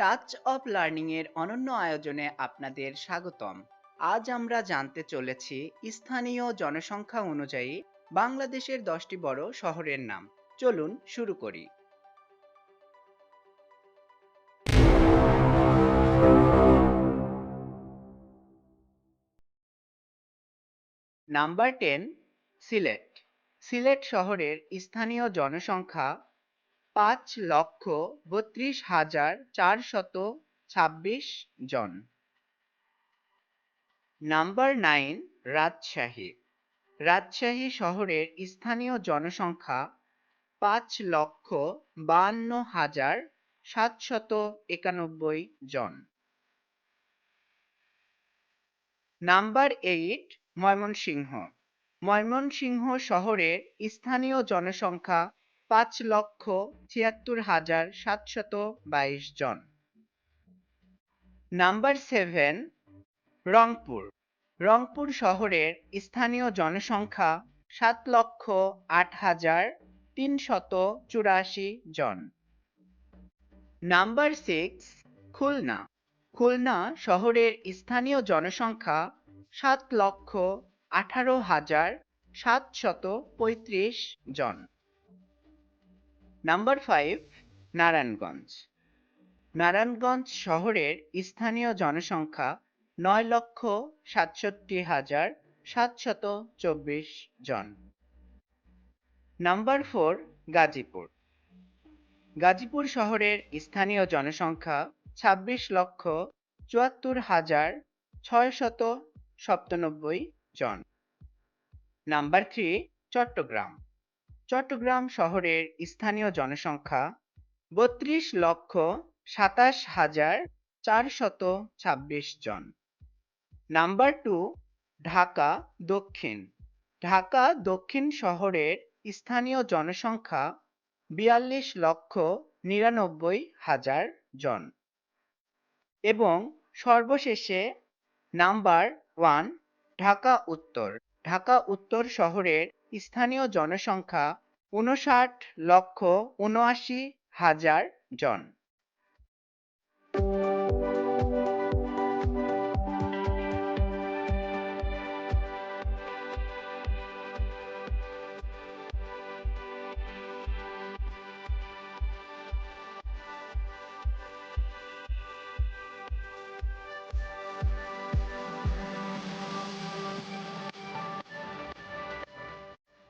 Touch of learning এর অনন্য আয়োজনে আপনাদের স্বাগতম। আজ আমরা জানতে চলেছি স্থানীয় জনসংখ্যা অনুযায়ী বাংলাদেশের দশটি বড় শহরের নাম। চলুন শুরু করি। Number ten, Sylhet. সিলেট শহরের স্থানীয় জনসংখ্যা পাঁচ লক্ষ বত্রিশ হাজার চারশত ছাব্বিশ জন। Number nine, Rajshahi. রাজশাহী শহরের স্থানীয় জনসংখ্যা পাঁচ লক্ষ বান্ন হাজার সাতশত একানব্বই জন। Number eight, Mymensingh. ময়মনসিংহ শহরের স্থানীয় জনসংখ্যা পাঁচ লক্ষ ছিয়াত্তর হাজার সাতশত বাইশ জন। Number seven, Rangpur. রংপুর শহরের স্থানীয় জনসংখ্যা সাত লক্ষ আট হাজার তিনশত চুরাশি জন। Number six, Khulna. খুলনা শহরের স্থানীয় জনসংখ্যা সাত লক্ষ আঠারো হাজার সাতশত পঁয়ত্রিশ জন। নাম্বার ফাইভ নারায়ণগঞ্জ নারায়ণগঞ্জ শহরের স্থানীয় জনসংখ্যা নয় লক্ষ সাতষট্টি হাজার সাতশত চব্বিশ জন। Number four Gazipur. গাজীপুর শহরের স্থানীয় জনসংখ্যা ছাব্বিশ লক্ষ চুয়াত্তর হাজার ছয়শত সপ্তানব্বই জন। Number three Chattogram. চট্টগ্রাম শহরের স্থানীয় জনসংখ্যা বত্রিশ লক্ষ সাতাশ হাজার চারশত ছাব্বিশ জন। নাম্বার টু, ঢাকা দক্ষিণ। ঢাকা দক্ষিণ শহরের স্থানীয় জনসংখ্যা বিয়াল্লিশ লক্ষ নিরানব্বই হাজার জন। এবং সর্বশেষে নাম্বার ওয়ান, ঢাকা উত্তর। ঢাকা উত্তর শহরের স্থানীয় জনসংখ্যা ঊনষাট লক্ষ ঊনআশি হাজার জন।